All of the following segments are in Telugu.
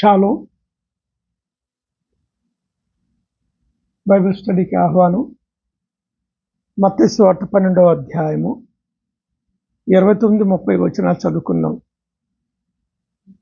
షాలో బైబిల్ స్టడీకి ఆహ్వానం. మత్స్వార్త పన్నెండవ అధ్యాయము. ఇరవై తొమ్మిది ముప్పై వచనాలు చదువుకున్నాం.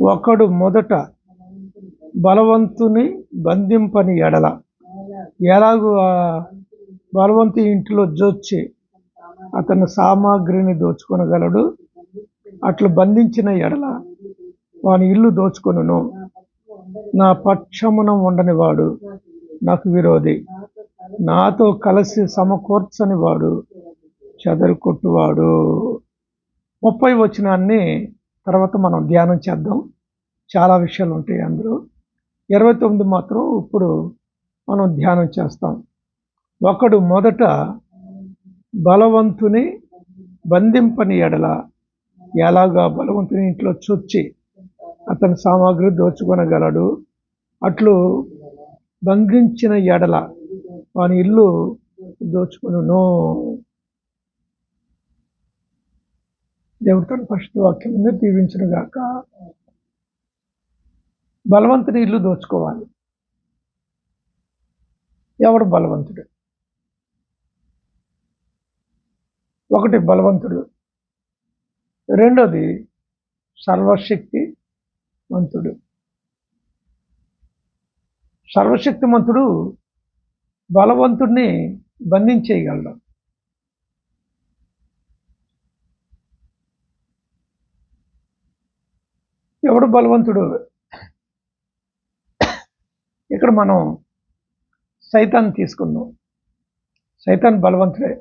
ఒకడు మొదట బలవంతుని బంధింపని ఎడల. ఎలాగూ బలవంతు ఇంటిలో జోచి అతని సామాగ్రిని దోచుకొనగలడు. అట్లు బంధించిన ఎడల వాని ఇల్లు దోచుకొనును. నా పక్షమున ఉండని వాడు నాకు విరోధి. నాతో కలిసి సమకూర్చని వాడు. చెదరుకొట్టువాడు ముప్పై వచనాన్ని తర్వాత మనం ధ్యానం చేద్దాం. చాలా విషయాలు ఉంటాయి అందులో. ఇరవై తొమ్మిది మాత్రం ఇప్పుడు మనం ధ్యానం చేస్తాం. ఒకడు మొదట బలవంతుని బంధింపని ఎడల ఎలాగా బలవంతుని ఇంట్లో చొచ్చి అతని సామాగ్రి దోచుకొనగలడు? అట్లు భంగించిన ఎడల వాని ఇల్లు దోచుకును దేవుడు తన ఫస్ట్ వాక్యం మీద దీవించిన గాక బలవంతుని ఇల్లు దోచుకోవాలి. ఎవడు బలవంతుడు? ఒకటి బలవంతుడు. రెండోది సర్వశక్తి మంతుడు సర్వశక్తిమంతుడు బలవంతుడిని బంధించేయగలడు. ఎవడు బలవంతుడు? ఇక్కడ మనం సైతాన్ని తీసుకున్నాం సైతాన్ బలవంతుడే.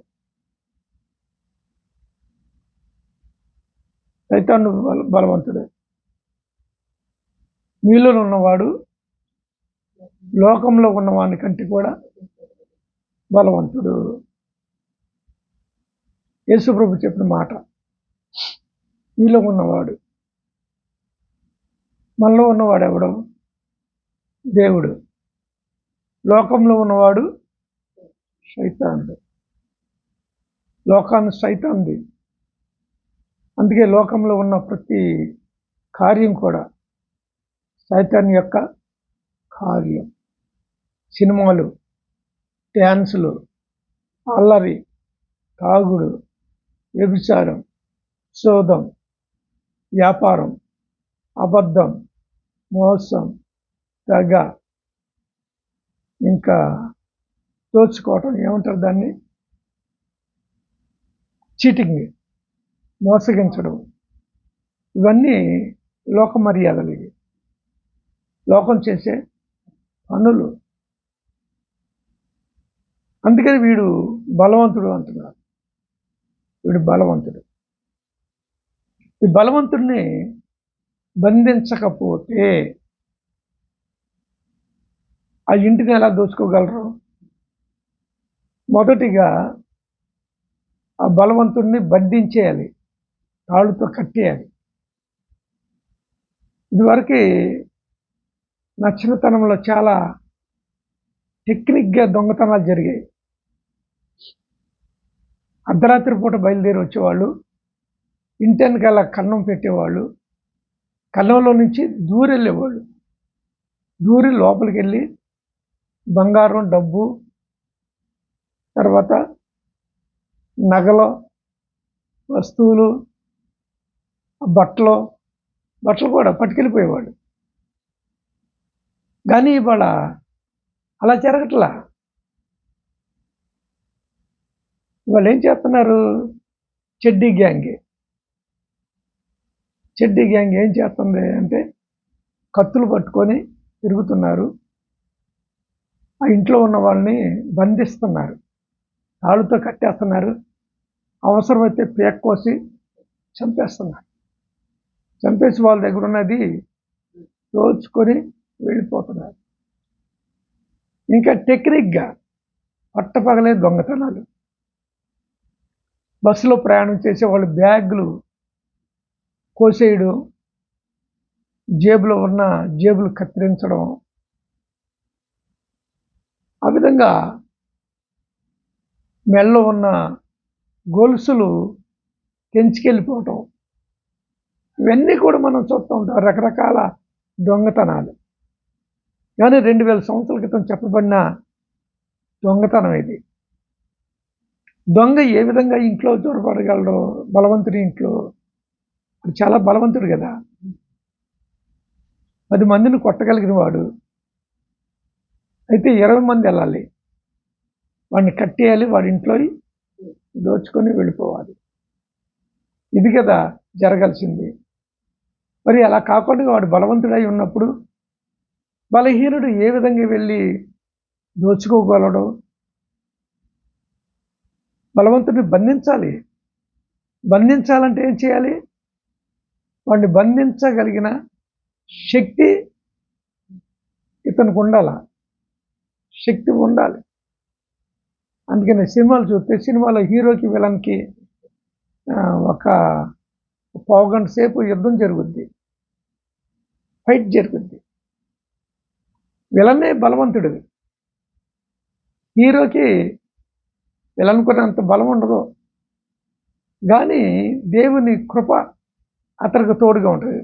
సైతాన్ బల బలవంతుడే. మీలో ఉన్నవాడు లోకంలో ఉన్నవాని కంటే కూడా బలవంతుడు. యేసుప్రభు చెప్పిన మాట నీలో ఉన్నవాడు మనలో ఉన్నవాడు ఎవడు? దేవుడు. లోకంలో ఉన్నవాడు సైతానుడు. లోకాన్ని సైతాంది అందుకే లోకంలో ఉన్న ప్రతి కార్యం కూడా సైతాన్ యొక్క కార్యం. సినిమాలు డ్యాన్సులు అల్లరి తాగుడు వ్యభిచారం శోధం వ్యాపారం అబద్ధం మోసం తెగ. ఇంకా దోచుకోవటం ఏమంటారు దాన్ని? చీటింగ్ మోసగించడం. ఇవన్నీ లోక మర్యాదలు ఇవి. లోకం చేసే పనులు అందుకని వీడు బలవంతుడు అంటున్నారు వీడు బలవంతుడు. ఈ బలవంతుడిని బంధించకపోతే ఆ ఇంటిని ఎలా దోచుకోగలరు? మొదటిగా ఆ బలవంతుడిని బంధించేయాలి. తాళ్ళుతో కట్టేయాలి. ఇదివరకు నా చిన్నతనంలో చాలా టెక్నిక్గా దొంగతనాలు జరిగాయి. అర్ధరాత్రి పూట బయలుదేరి వచ్చేవాళ్ళు. ఇంటెనకాల కన్నం పెట్టేవాళ్ళు. కన్నంలో నుంచి దూరి వెళ్ళేవాళ్ళు దూరి లోపలికి వెళ్ళి బంగారం డబ్బు తర్వాత నగలు వస్తువులు బట్టలు బట్టలు కూడా పట్టుకెళ్ళిపోయేవాడు కానీ ఇవాళ అలా జరగట్లా? వాళ్ళు ఏం చేస్తున్నారు? చెడ్డీ గ్యాంగ్. చెడ్డీ గ్యాంగ్ ఏం చేస్తుంది అంటే కత్తులు పట్టుకొని తిరుగుతున్నారు. ఆ ఇంట్లో ఉన్న వాళ్ళని బంధిస్తున్నారు. తాళ్ళుతో కట్టేస్తున్నారు. అవసరమైతే పేక్ కోసి చంపేస్తున్నారు. చంపేసి వాళ్ళ దగ్గర ఉన్నది దోచుకొని వెళ్ళిపోతున్నారు. ఇంకా టెక్నిక్గా పట్టపగలే దొంగతనాలు. బస్సులో ప్రయాణం చేసే వాళ్ళు బ్యాగులు కోసేయడం జేబులో ఉన్న జేబులు కత్తిరించడం. ఆ విధంగా మెల్లో ఉన్న గొలుసులు తెంచుకెళ్ళిపోవటం. ఇవన్నీ కూడా మనం చూస్తూ ఉంటాం రకరకాల దొంగతనాలు. కానీ రెండు వేల సంవత్సరాల క్రితం చెప్పబడిన దొంగతనం ఇది. దొంగ ఏ విధంగా ఇంట్లో చొరబడగలడో బలవంతుడి ఇంట్లో చాలా బలవంతుడు కదా. పది మందిని కొట్టగలిగిన వాడు. అయితే ఇరవై మంది వెళ్ళాలి. వాడిని కట్టేయాలి వాడి ఇంట్లో దోచుకొని వెళ్ళిపోవాలి. ఇది కదా జరగాల్సింది. మరి అలా కాకుండా వాడు బలవంతుడై ఉన్నప్పుడు బలహీనుడు ఏ విధంగా వెళ్ళి దోచుకోగలడో బలవంతుడిని బంధించాలి. బంధించాలంటే ఏం చేయాలి? వాడిని బంధించగలిగిన శక్తి ఇతనికి ఉండాల. శక్తి ఉండాలి. అందుకని సినిమాలు చూస్తే సినిమాలో హీరోకి విలన్కి ఒక పావు గంట సేపు యుద్ధం జరుగుద్ది. ఫైట్ జరుగుద్ది. విలనే బలవంతుడు హీరోకి విలనుకున్నంత బలం ఉండదు. కానీ దేవుని కృప అతనికి తోడుగా ఉంటుంది.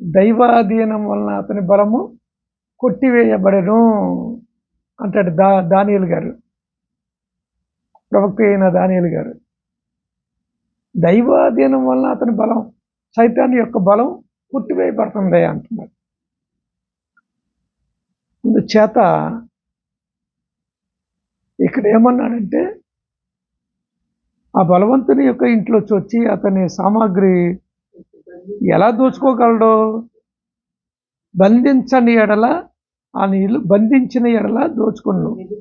దైవాధీనం వలన అతని బలము కొట్టివేయబడను అంటాడు దా దానియలు గారు. ప్రవక్త అయిన దానియలు గారు. దైవాధీనం వలన అతని బలం సైతాన్ని యొక్క బలం కొట్టివేయబడుతుంది అంటున్నారు అందుచేత ఇక్కడ ఏమన్నాడంటే ఆ బలవంతుని యొక్క ఇంట్లోకి వచ్చి అతని సామాగ్రి ఎలా దోచుకోగలడో బంధించని ఎడల ఆ నీళ్ళు బంధించిన ఎడల దోచుకున్నాడు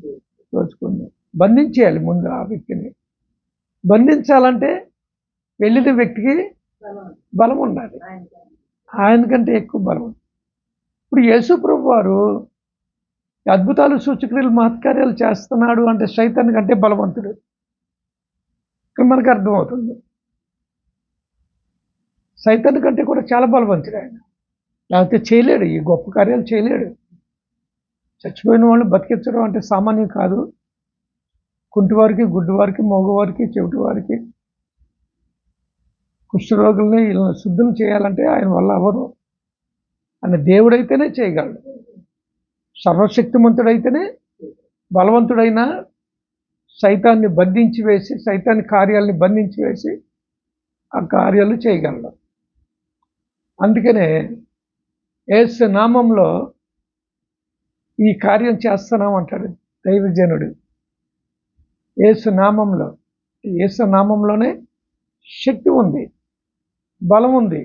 దోచుకున్నాడు బంధించేయాలి ముందు ఆ వ్యక్తిని. బంధించాలంటే వెళ్ళిన వ్యక్తికి బలం ఉండాలి ఆయనకంటే ఎక్కువ బలం ఇప్పుడు యేసుప్రభు వారు అద్భుతాలు సూచక్రియలు మహత్కార్యాలు చేస్తున్నాడు అంటే సైతాన్ని కంటే బలవంతుడు. ఇక్కడ మనకు అర్థమవుతుంది. సైతాన్ని కంటే కూడా చాలా బలవంతుడు ఆయన. లేకపోతే చేయలేడు ఈ గొప్ప కార్యాలు చేయలేడు. చచ్చిపోయిన వాళ్ళని బతికించడం అంటే సామాన్యం కాదు. కుంటివారికి గుడ్డివారికి మగవారికి చెవిటివారికి కుష్ఠరోగుల్ని వీళ్ళని శుద్ధం చేయాలంటే ఆయన వల్ల అవ్వదు. అని దేవుడైతేనే చేయగలడు. సర్వశక్తిమంతుడైతేనే బలవంతుడైన సైతాన్ని బంధించి వేసి సైతాన్ని కార్యాలని బంధించి వేసి ఆ కార్యాలు చేయగలడు. అందుకనే ఏసు నామంలో ఈ కార్యం చేస్తున్నాం అంటాడు దైవజనుడు. ఏసు నామంలో ఏసు నామంలోనే శక్తి ఉంది బలం ఉంది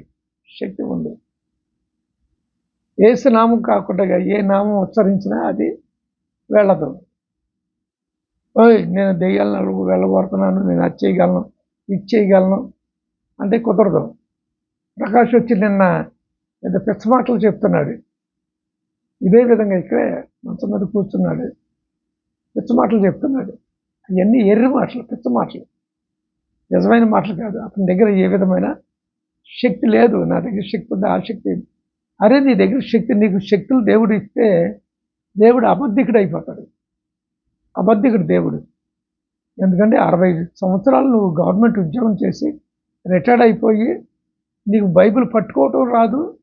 శక్తి ఉంది. ఏసు నామం కాకుండా ఏ నామం ఉచ్చరించినా అది వెళ్ళదు. ఓయ్ నేను దెయ్యాలను వెళ్ళగొడుతున్నాను నేను అది చేయగలను ఇది చేయగలను అంటే కుదరదు. ప్రకాష్ వచ్చి నిన్న పెద్ద పిచ్చ మాటలు చెప్తున్నాడు. ఇదే విధంగా ఇక్కడే మంచం మీద కూర్చున్నాడు. పిచ్చ మాటలు చెప్తున్నాడు. అవన్నీ ఎర్రి మాటలు పిచ్చ మాటలు. నిజమైన మాటలు కాదు. అతని దగ్గర ఏ విధమైన శక్తి లేదు. నా దగ్గర శక్తి ఉంది ఆ శక్తి అరే నీ దగ్గర శక్తి నీకు శక్తులు దేవుడు ఇస్తే దేవుడు అబద్ధికుడు అయిపోతాడు. అబద్ధికుడు దేవుడు. ఎందుకంటే అరవై సంవత్సరాలు నువ్వు గవర్నమెంట్ ఉద్యోగం చేసి రిటైర్డ్ అయిపోయి నీకు బైబిల్ పట్టుకోవటం రాదు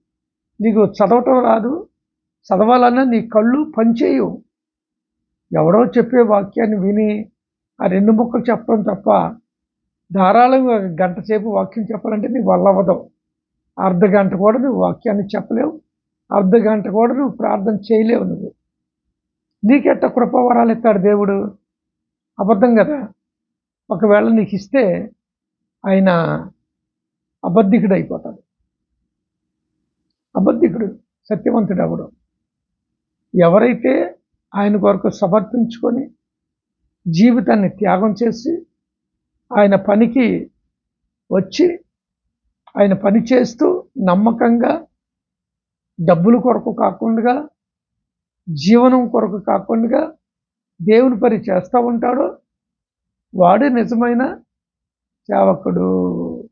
నీకు చదవటం రాదు చదవాలన్నా నీ కళ్ళు పనిచేయవు. ఎవడో చెప్పే వాక్యాన్ని విని ఆ రెండు ముక్కలు చెప్పడం తప్ప ధారాళంగా గంట సేపు వాక్యం చెప్పాలంటే నీకు వల్ల అవ్వదు. అర్ధ గంట కూడా నువ్వు వాక్యాన్ని చెప్పలేవు. అర్ధ గంట కూడా నువ్వు ప్రార్థన చేయలేవు నువ్వు. నీకెట్ట కృపవరాలు ఇస్తాడు దేవుడు? అబద్ధం కదా? ఒకవేళ నీకు ఇస్తే ఆయన అబద్ధికుడు అయిపోతాడు. అబద్ధికుడు సత్యవంతుడు ఎవడు? ఎవరైతే ఆయన కొరకు సమర్పించుకొని జీవితాన్ని త్యాగం చేసి ఆయన పనికి వచ్చి ఆయన పని చేస్తూ నమ్మకంగా డబ్బుల కొరకు కాకుండా జీవనం కొరకు కాకుండా దేవుని పని చేస్తూ ఉంటాడో వాడే నిజమైన సేవకుడు.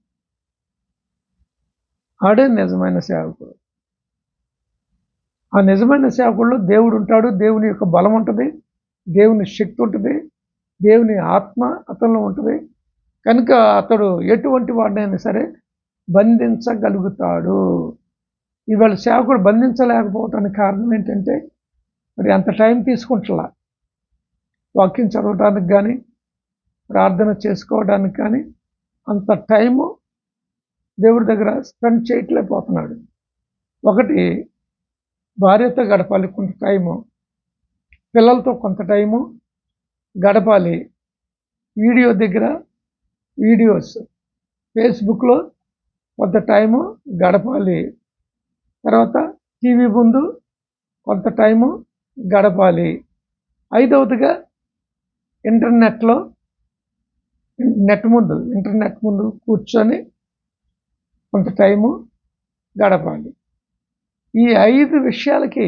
ఆడే నిజమైన సేవకుడు. ఆ నిజమైన సేవకుల్లో దేవుడు ఉంటాడు. దేవుని యొక్క బలం ఉంటుంది. దేవుని శక్తి ఉంటుంది. దేవుని ఆత్మ అతనిలో ఉంటుంది. కనుక అతడు ఎటువంటి వాడినైనా సరే బంధించగలుగుతాడు. ఇవాళ సేవకుడు బంధించలేకపోవటానికి కారణం ఏంటంటే మరి అంత టైం తీసుకుంటలా. వాక్యం చదవడానికి కానీ ప్రార్థన చేసుకోవడానికి కానీ అంత టైము దేవుడి దగ్గర స్పెండ్ చేయట్లేకపోతున్నాడు. ఒకటి భార్యతో గడపాలి కొంత టైము పిల్లలతో కొంత టైము గడపాలి. వీడియో దగ్గర వీడియోస్ ఫేస్బుక్లో కొంత టైము గడపాలి. తర్వాత టీవీ ముందు కొంత టైము గడపాలి. ఐదవదిగా ఇంటర్నెట్లో నెట్ ముందు ఇంటర్నెట్ ముందు కూర్చొని కొంత టైము గడపాలి. ఈ ఐదు విషయాలకి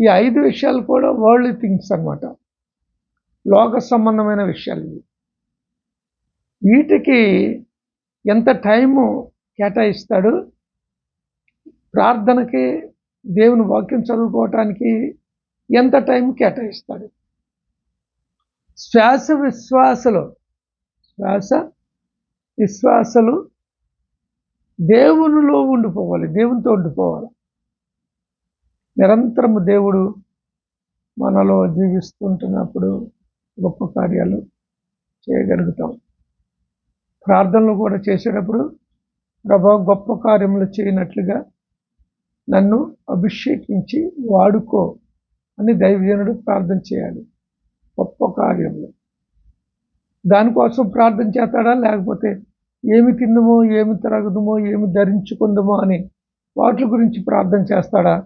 ఈ ఐదు విషయాలు కూడా వరల్డ్ థింగ్స్ అన్నమాట. లోక సంబంధమైన విషయాలు ఇవి. వీటికి ఎంత టైము కేటాయిస్తాడు? ప్రార్థనకి దేవుని వాక్యం చదువుకోవటానికి ఎంత టైం కేటాయిస్తాడు? శ్వాస విశ్వాసలు శ్వాస విశ్వాసలు దేవునిలో ఉండిపోవాలి దేవునితో ఉండిపోవాలి. నిరంతరము దేవుడు మనలో జీవిస్తుంటున్నప్పుడు గొప్ప కార్యాలు చేయగలుగుతాం. ప్రార్థనలు కూడా చేసేటప్పుడు ప్రభా గొప్ప కార్యములు చేయనట్లుగా నన్ను అభిషేకించి వాడుకో అని దైవజనుడు ప్రార్థన చేయాలి. గొప్ప కార్యములు. దానికోసం ప్రార్థన చేస్తాడా? లేకపోతే ఏమి తిందమో ఏమి త్రాగుదమో ఏమి ధరించుకుందమో అని వాటి గురించి ప్రార్థన చేస్తాడా?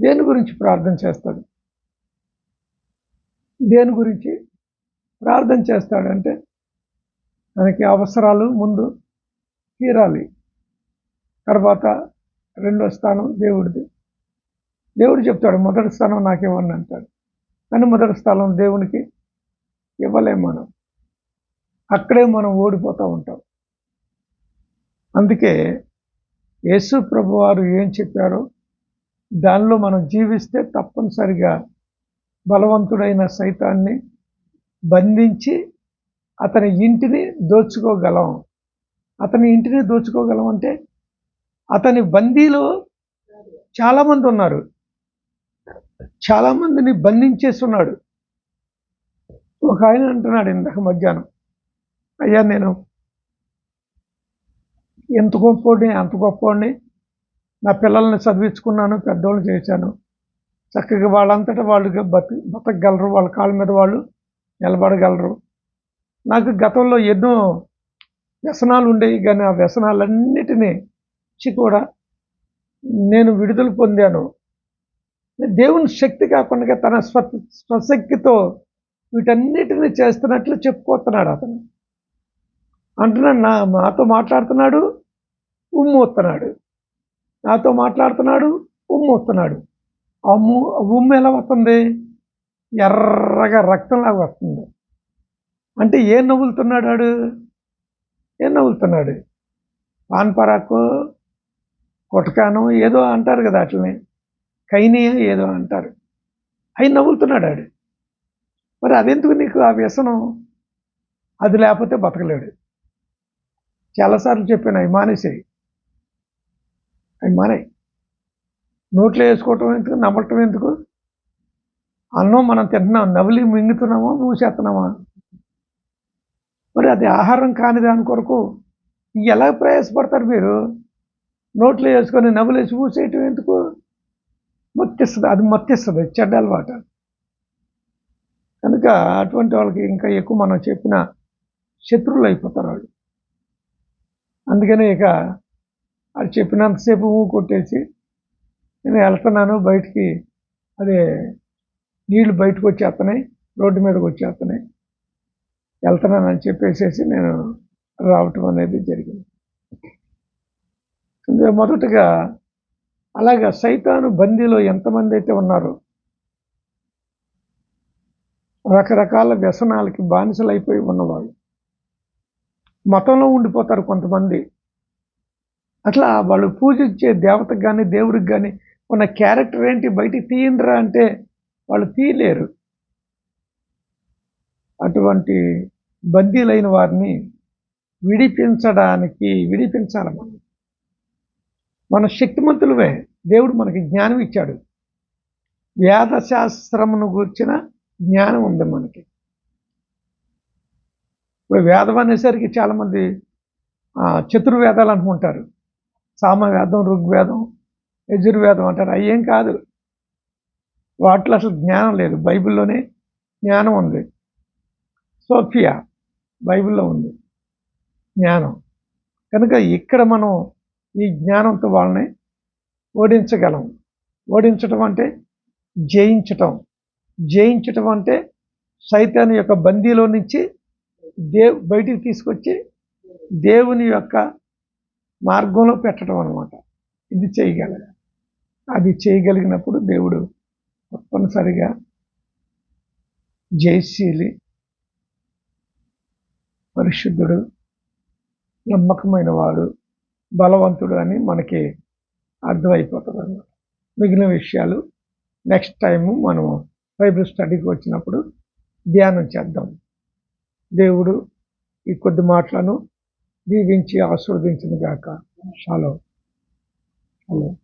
దేని గురించి ప్రార్థన చేస్తాడు? దేని గురించి ప్రార్థన చేస్తాడంటే మనకి అవసరాలు ముందు తీరాలి. తర్వాత రెండో స్థానం దేవుడిది. దేవుడు చెప్తాడు మొదటి స్థానం నాకేమని అంటాడు. కానీ మొదటి స్థానం దేవునికి ఇవ్వలేం మనం. అక్కడే మనం ఓడిపోతూ ఉంటాం. అందుకే యేసు ప్రభు వారు ఏం చెప్పారో దానిలో మనం జీవిస్తే తప్పనిసరిగా బలవంతుడైన సైతాన్ని బంధించి అతని ఇంటిని దోచుకోగలం. అతని ఇంటిని దోచుకోగలం అంటే అతని బందీలో చాలామంది ఉన్నారు. చాలామందిని బంధించేస్తున్నాడు. ఒక ఆయన అంటున్నాడు ఇందాక మధ్యాహ్నం అయ్యా నేను ఎంత గొప్పవాడిని అంత గొప్పవాడిని. నా పిల్లల్ని చదివించుకున్నాను పెద్దోళ్ళు చేశాను. చక్కగా వాళ్ళంతటా వాళ్ళు బతి బతకగలరు వాళ్ళ కాళ్ళ మీద వాళ్ళు నిలబడగలరు. నాకు గతంలో ఎన్నో వ్యసనాలు ఉండేవి కానీ ఆ వ్యసనాలన్నిటినీ కూడా నేను విడుదల పొందాను. దేవుని శక్తి కాకుండా తన స్వ స్వశక్తితో వీటన్నిటిని చేస్తున్నట్లు చెప్పుకోతున్నాడు అతను. అంటున్నాడు నా నాతో మాట్లాడుతున్నాడు ఉమ్మూస్తున్నాడు నాతో మాట్లాడుతున్నాడు ఉమ్మూస్తున్నాడు అమ్ము ఉమ్ము ఎలా వస్తుంది? ఎర్రగా రక్తంలాగా వస్తుంది. అంటే ఏం నవ్వులుతున్నాడు వాడు ఏం నవ్వులుతున్నాడు? పాన్ పరాకు కొటకానం ఏదో అంటారు కదా అట్లనే. కైని ఏదో అంటారు. అవి నవ్వులుతున్నాడు ఆడు మరి అదెందుకు నీకు ఆ వ్యసనం? అది లేకపోతే బతకలేడు. చాలాసార్లు చెప్పాను అవి మానేసాయి అవి మానే. నోట్లో వేసుకోవటం ఎందుకు? నమ్మటం ఎందుకు? అన్నం మనం తింటున్నాం. నవ్వులి మింగుతున్నామా? మూసేస్తున్నామా? మరి అది ఆహారం కాని దాని కొరకు ఎలా ప్రయాసపడతారు మీరు? నోట్లో వేసుకొని నవ్వులేసి పూసేయటం ఎందుకు? మొత్తిస్తుంది అది మొత్తిస్తుంది చెడ్డ అలవాటు కనుక అటువంటి వాళ్ళకి ఇంకా ఎక్కువ మనం చెప్పిన శత్రువులు అయిపోతారు వాళ్ళు. అందుకనే ఇక అది చెప్పినంతసేపు ఊ కొట్టేసి నేను వెళ్తున్నాను బయటికి అదే నీళ్ళు బయటకు వచ్చేస్తున్నాయి రోడ్డు మీదకి వచ్చేస్తున్నాయి వెళ్తున్నానని చెప్పేసేసి నేను రావటం అనేది జరిగింది. మొదటగా అలాగా సైతాను బందీలో ఎంతమంది అయితే ఉన్నారో రకరకాల వ్యసనాలకి బానిసలైపోయి ఉన్నవాళ్ళు. మతంలో ఉండిపోతారు కొంతమంది. అట్లా వాళ్ళు పూజించే దేవతకు కానీ దేవుడికి కానీ ఉన్న క్యారెక్టర్ ఏంటి బయటికి తీయండిరా అంటే వాళ్ళు తీయలేరు. అటువంటి బందీలైన వారిని విడిపించడానికి విడిపించాలి మనం. మన శక్తిమంతులమే దేవుడు మనకి జ్ఞానం ఇచ్చాడు. వేదశాస్త్రమును గూర్చిన జ్ఞానం ఉంది మనకి. వేదం అనేసరికి చాలామంది చతుర్వేదాలు అనుకుంటారు సామవేదం ఋగ్వేదం యజుర్వేదం అంటారు. అయ్యేం కాదు. వాటిలో అసలు జ్ఞానం లేదు. బైబిల్లోనే జ్ఞానం ఉంది. సోఫియా. బైబిల్లో ఉంది. జ్ఞానం. కనుక ఇక్కడ మనం ఈ జ్ఞానంతో వాళ్ళని ఓడించగలం. ఓడించటం అంటే జయించటం. జయించటం అంటే సైతాన్ని యొక్క బందీలో నుంచి దేవ్ బయటికి తీసుకొచ్చి దేవుని యొక్క మార్గంలో పెట్టడం అనమాట ఇది చేయగలగ. అది చేయగలిగినప్పుడు దేవుడు తప్పనిసరిగా జయశీలి పరిశుద్ధుడు నమ్మకమైన వాడు బలవంతుడు అని మనకి అర్థమైపోతుంది అన్నమాట మిగిలిన విషయాలు నెక్స్ట్ టైము మనం బైబిల్ స్టడీకి వచ్చినప్పుడు ధ్యానం చేద్దాం. దేవుడు ఈ కొద్ది మాటలను దీవించి ఆస్వాదించిన గాక. Hello hello